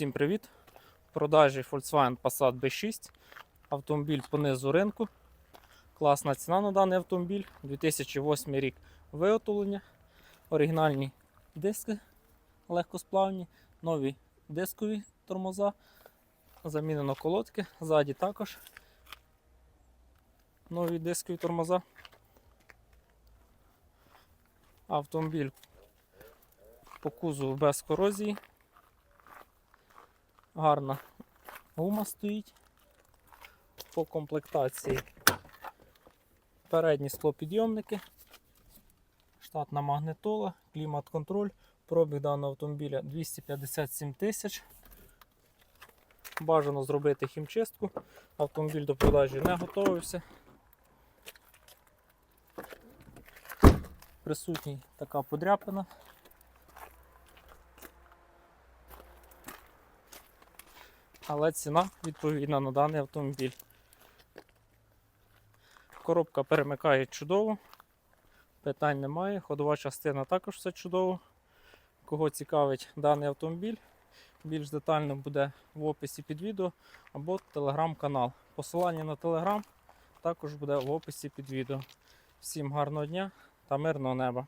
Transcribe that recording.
Всім привіт! В продажі Volkswagen Passat B6. Автомобіль по низу ринку. Класна ціна на даний автомобіль. 2008 рік виготовлення. Оригінальні диски легкосплавні, нові дискові тормоза. Замінено колодки. Ззаді також нові дискові тормоза. Автомобіль по кузову без корозії. Гарна гума стоїть. По комплектації передні склопідйомники, штатна магнитола, клімат-контроль, пробіг даного автомобіля 257 тисяч. Бажано зробити хімчистку. Автомобіль до продажі не готовився. Присутній така подряпина. Але ціна відповідна на даний автомобіль. Коробка перемикає чудово, питань немає, ходова частина також все чудово. Кого цікавить даний автомобіль, більш детально буде в описі під відео або телеграм-канал. Посилання на телеграм також буде в описі під відео. Всім гарного дня та мирного неба!